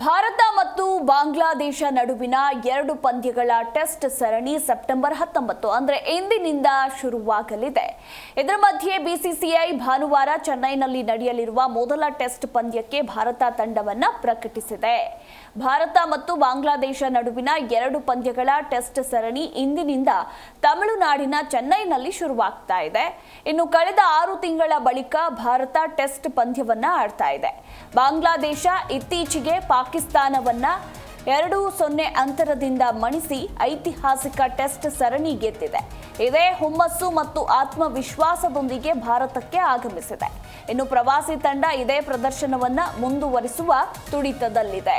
ಭಾರತ ಮತ್ತು ಬಾಂಗ್ಲಾದೇಶ ನಡುವಿನ ಎರಡು ಪಂದ್ಯಗಳ ಟೆಸ್ಟ್ ಸರಣಿ ಸೆಪ್ಟೆಂಬರ್ ಹತ್ತೊಂಬತ್ತು, ಅಂದರೆ ಇಂದಿನಿಂದ ಶುರುವಾಗಲಿದೆ. ಇದರ ಮಧ್ಯೆ ಬಿಸಿಸಿಐ ಭಾನುವಾರ ಚೆನ್ನೈನಲ್ಲಿ ನಡೆಯಲಿರುವ ಮೊದಲ ಟೆಸ್ಟ್ ಪಂದ್ಯಕ್ಕೆ ಭಾರತ ತಂಡವನ್ನು ಪ್ರಕಟಿಸಿದೆ. ಭಾರತ ಮತ್ತು ಬಾಂಗ್ಲಾದೇಶ ನಡುವಿನ ಎರಡು ಪಂದ್ಯಗಳ ಟೆಸ್ಟ್ ಸರಣಿ ಇಂದಿನಿಂದ ತಮಿಳುನಾಡಿನ ಚೆನ್ನೈನಲ್ಲಿ ಶುರುವಾಗ್ತಾ ಇದೆ. ಇನ್ನು ಕಳೆದ ಆರು ತಿಂಗಳ ಬಳಿಕ ಭಾರತ ಟೆಸ್ಟ್ ಪಂದ್ಯವನ್ನು ಆಡ್ತಾ ಇದೆ. ಬಾಂಗ್ಲಾದೇಶ ಇತ್ತೀಚೆಗೆ ಪಾಕಿಸ್ತಾನವನ್ನ ಎರಡು ಸೊನ್ನೆ ಅಂತರದಿಂದ ಮಣಿಸಿ ಐತಿಹಾಸಿಕ ಟೆಸ್ಟ್ ಸರಣಿ ಗೆದ್ದಿದೆ. ಇದೇ ಹುಮ್ಮಸ್ಸು ಮತ್ತು ಆತ್ಮವಿಶ್ವಾಸದೊಂದಿಗೆ ಭಾರತಕ್ಕೆ ಆಗಮಿಸಿದೆ. ಇನ್ನು ಪ್ರವಾಸಿ ತಂಡ ಇದೇ ಪ್ರದರ್ಶನವನ್ನ ಮುಂದುವರಿಸುವ ತುಡಿತದಲ್ಲಿದೆ.